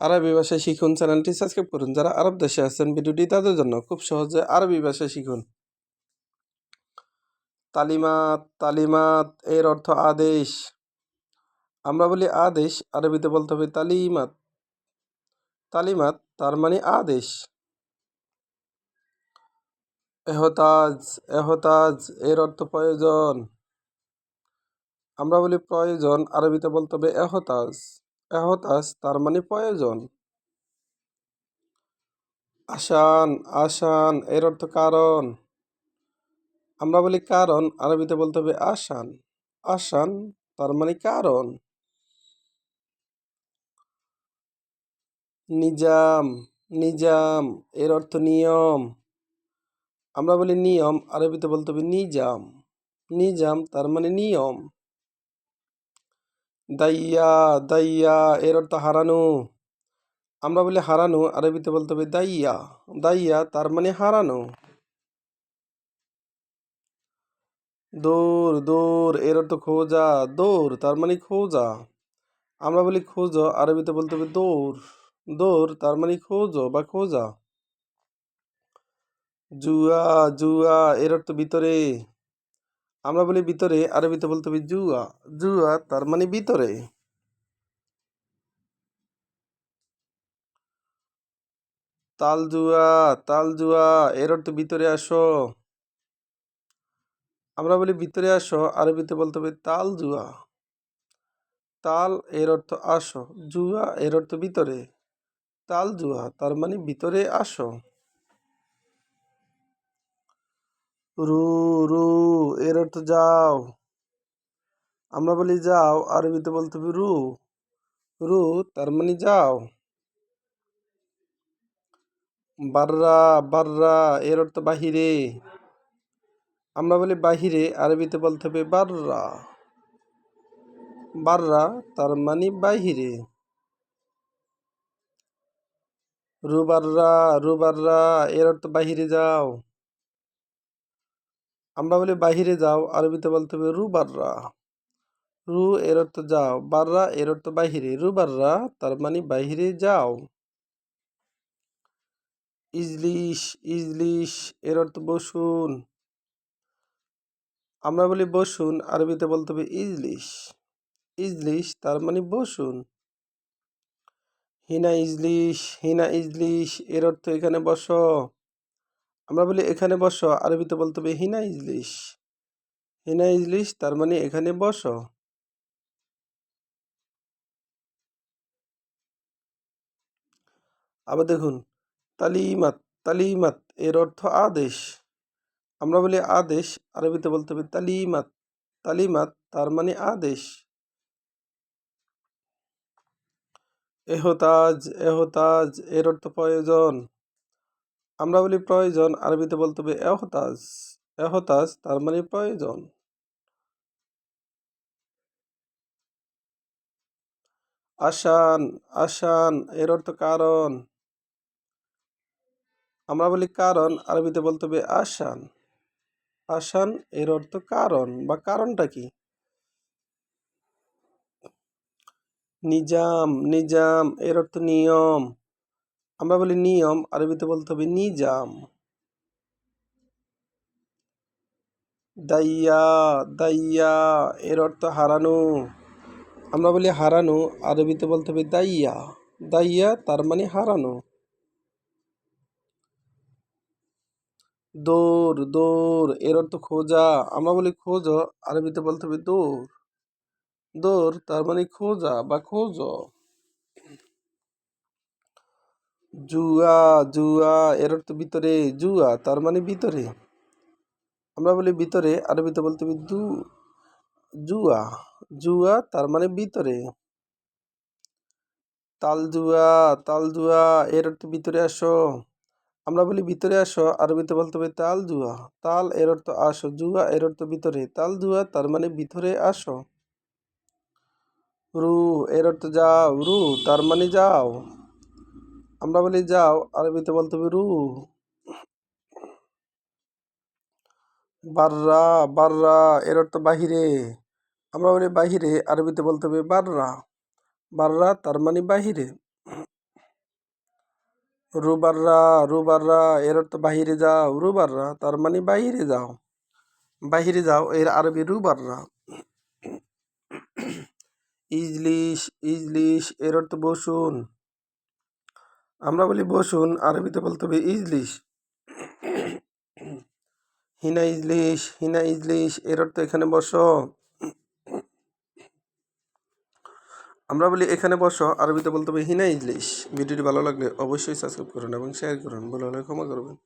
আরবি ভাষা শিখুন চ্যানেলটি সাবস্ক্রাইব করুন। যারা আরব দেশে আছেন, ভিডিওটি তাদের জন্য খুব সহজে আরবি ভাষা শিখুন। তালিমাত তালিমাত এর অর্থ আদেশ। আমরা বলি আদেশ, আরবিতে বলতে হবে তালিমাত। তালিমাত তার মানে আদেশ। এহতাজ এহতাজ এর অর্থ প্রয়োজন। আমরা বলি প্রয়োজন, আরবিতে বলতে হবে এহতাজ। এহতাজ তার মানে প্রয়োজন। আসান আসান, এর অর্থ কারণ। আমরা বলি কারণ, আরবিতে বলতে হবে আসান। আসান, তার মানে কারণ। নিজাম নিজাম, এর অর্থ নিয়ম। আমরা বলি নিয়ম, আরবিতে বলতে হবে নিজাম। নিজাম, তার মানে নিয়ম। দাইয়া দাইয়া, এর অর্থ হারানো। আমরা বলি হারানো, আরবিতে বলতে হবে দাইয়া। দাইয়া তার মানে হারানো। দৌড় দৌড়, এর অর্থ খোঁজা। দৌড় তার মানে খোঁজা। আমরা বলি খোঁজো, আরবিতে বলতে হবে দৌড়। দৌড় তার মানে খোঁজো বা খোঁজা। জুয়া জুয়া, এর অর্থ ভিতরে। আমরা বলি ভিতরে, আরবিতে বলতে হবে জুয়া। জুয়া তার মানে ভিতরে। তাল জুয়া তাল জুয়া, এর অর্থ ভিতরে আসো। আমরা বলি ভিতরে আসো, আরবিতে বলতে হবে তাল জুয়া। তাল এর অর্থ আসো। জুয়া এর অর্থ ভিতরে। তাল জুয়া তার মানে ভিতরে আসো। রু রু এর অর্থ যাও। আমরা বলি যাও, আরবিতে বলতে হবে রু। রু, তার মানে যাও। বাররা বাররা এর অর্থ বাহিরে। আমরা বলি বাহিরে, আরবিতে বলতে হবে বাররা। বাররা, তার মানে বাহিরে। রুবাররা রুবাররা এর অর্থ বাহিরে যাও। আমরা বলি বাহিরে যাও, আরবিতে বলতে হবে রুবাররা। রু এর অর্থ যাও, বাররা এর অর্থ বাহিরে, রুবাররা তার মানে বাহিরে যাও। ইজলিশ ইজলিশ এর অর্থ বসুন। আমরা বলি বসুন, আরবিতে বলতে হবে ইজলিশ। ইজলিশ তার মানে বসুন। হিনা ইজলিশ হিনা ইজলিশ এর অর্থ এখানে বসো। আমরা বলি, এখানে বসো। আরবিতে বলতে হবে, হিনা ইজলিশ। হিনা ইজলিশ তার মানে এখানে বসো। আবার দেখুন, তালিমাত তালিমাত এর অর্থ আদেশ। আমরা বলি, আদেশ আরবিতে বলতে হবে, তালিমাত তালিমাত তার মানে আদেশ। এহতাজ এহতাজ এর অর্থ প্রয়োজন। আমরা বলি প্রয়োজন, আরবিতে বলতে হবে এহতাজ। এহতাজ তার মানে প্রয়োজন। আসান আসান, এর অর্থ কারণ। আমরা বলি কারণ, আরবিতে বলতে হবে আসান। আসান, এর অর্থ কারণ, বা কারণটা কি? নিজাম নিজাম, এর অর্থ নিয়ম। আমরা বলি নিয়ম, আরবিতে বলতে হবে নিজাম। দাইয়া দাইয়া, এর অর্থ হারানো। আমরা বলি হারানো, আরবিতে বলতে হবে দাইয়া। দাইয়া তার মানে হারানো। দৌড় দৌড় এর অর্থ খোঁজা। আমরা বলি খোঁজো, আরবিতে বলতে হবে দৌড় দৌড় তার মানে খোঁজা বা খোঁজো। জুয়া জুয়া, এর অর্থ ভিতরে জুয়া, তার মানে ভিতরে। আমরা বলি ভিতরে, আরবিতে বলতে হবে দু, জুয়া জুয়া, তার মানে ভিতরে। তাল জুয়া তাল জুয়া, এর অর্থ ভিতরে আসো। আমরা বলি ভিতরে আসো, আরবিতে বলতে হবে তাল জুয়া। তাল, এর অর্থ আসো, জুয়া, এর অর্থ ভিতরে। তাল জুয়া, তার মানে ভিতরে আসো। রু, এর অর্থ যাও। রু, তার মানে যাও। আমরা বলি, যাও। আরবিতে বলতে হবে, রু। বাররা বাররা, এর অর্থ বাহিরে। আমরা বলি, বাহিরে। আরবিতে বলতে হবে, বাররা। বাররা, তার মানে বাহিরে। রুবাররা রুবাররা এর অর্থ বাহিরে যাও। রুবাররা তার মানে বাহিরে যাও। বাহিরে যাও। এর আরবি রুবাররা ইজলিশ ইজলিশ, এর অর্থ বসুন। আমরা বলি বসুন, আরবিতে বলতে হবে ইজলিশ। হিনা ইজলিশ হিনা ইজলিশ, এর অর্থ এখানে বসো। আমরা বলি এখানে বসো, আরবিতে বলতে হবে হিনা ইজলিশ। ভিডিওটি ভালো লাগলে অবশ্যই সাবস্ক্রাইব করুন এবং শেয়ার করুন। ভালো হলে ক্ষমা করবেন।